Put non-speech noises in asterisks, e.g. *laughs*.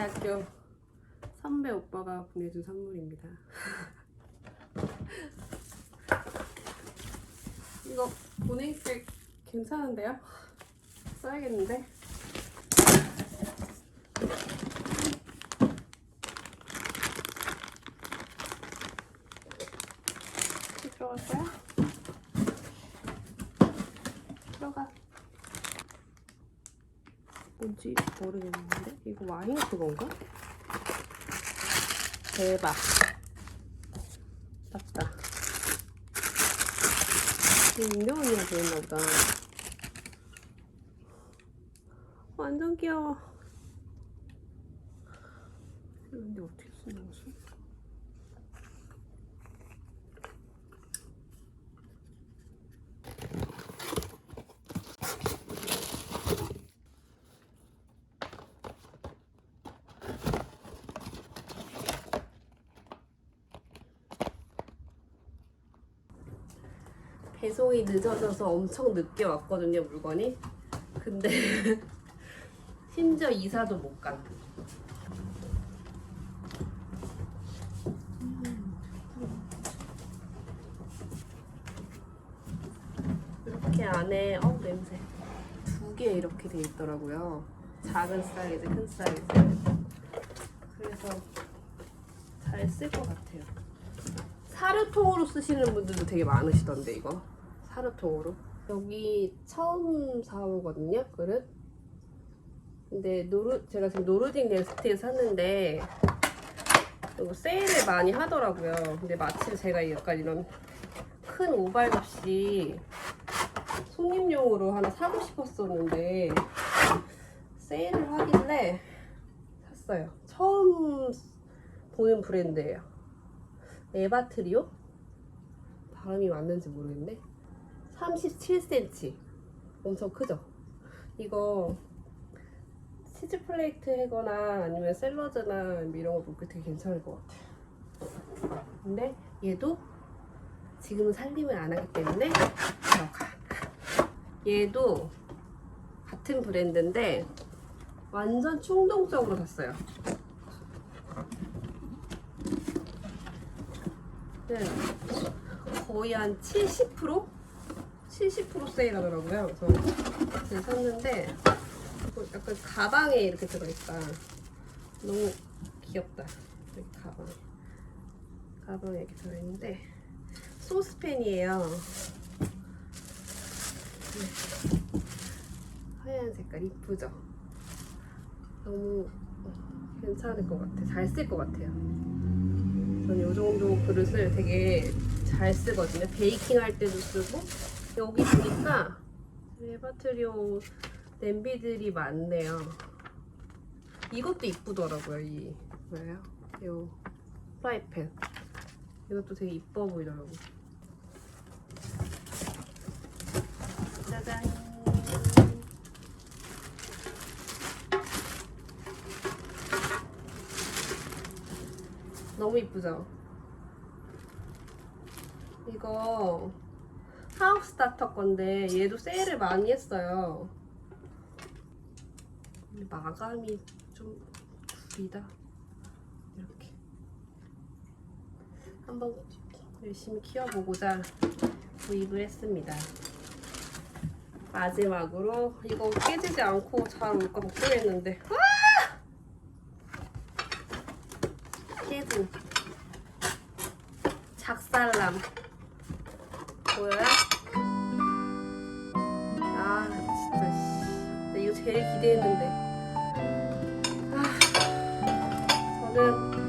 대학교 선배 오빠가 보내준 선물입니다. *laughs* 이거 보내기 괜찮은데요? 써야겠는데? 들어갈 거야? 들어가. 뭔지 모르겠는데? 이거 와인 그건가? 대박. 맞다. 인경 언니가 보였나 보다. 완전 귀여워. 근데 어떻게 쓰는 거지? 배송이 늦어져서 엄청 늦게 왔거든요, 물건이. 근데 *laughs* 심지어 이사도 못 간. 이렇게 안에 어 냄새 두 개 이렇게 돼 있더라고요. 작은 사이즈, 큰 사이즈. 그래서 잘 쓸 것 같아요. 사료통으로 쓰시는 분들도 되게 많으시던데 이거? 사료통으로? 여기 처음 사오거든요 그릇. 근데 노르 제가 지금 노르딕 네스트에 샀는데 이거 세일을 많이 하더라고요. 근데 마침 제가 약간 이런 큰 오발 접시 손님용으로 하나 사고 싶었었는데 세일을 하길래 샀어요. 처음 보는 브랜드예요 에바트리오? 발음이 맞는지 모르겠네. 37cm. 엄청 크죠? 이거 치즈 플레이트 해거나 아니면 샐러드나 이런 거 먹기 되게 괜찮을 것 같아요. 근데 얘도 지금은 살림을 안 하기 때문에 들어가. 얘도 같은 브랜드인데 완전 충동적으로 샀어요. 네. 거의 한 70%? 70% 세일하더라고요. 그래서 샀는데 이거 약간 가방에 이렇게 들어있다. 너무 귀엽다. 여기 가방. 가방에 이렇게 들어있는데 소스팬이에요. 네. 하얀 색깔 이쁘죠? 너무 괜찮을 것 같아. 잘 쓸 것 같아요. 저는 이 정도 그릇을 되게 잘 쓰거든요. 베이킹 할 때도 쓰고 여기 보니까 에바트리오 냄비들이 많네요. 이것도 이쁘더라고요. 이 뭐예요? 이 프라이팬 이것도 되게 이뻐 보이더라고. 짜 너무 이쁘죠? 이거 하우스 스타터 건데 얘도 세일을 많이 했어요. 마감이 좀 구리다. 이렇게 한번 열심히 키워보고자 구입을 했습니다. 마지막으로 이거 깨지지 않고 잘 올까 걱정했는데 아! 깨진 작살남 보여요? 아 진짜 씨. 나 이거 제일 기대했는데 아 저는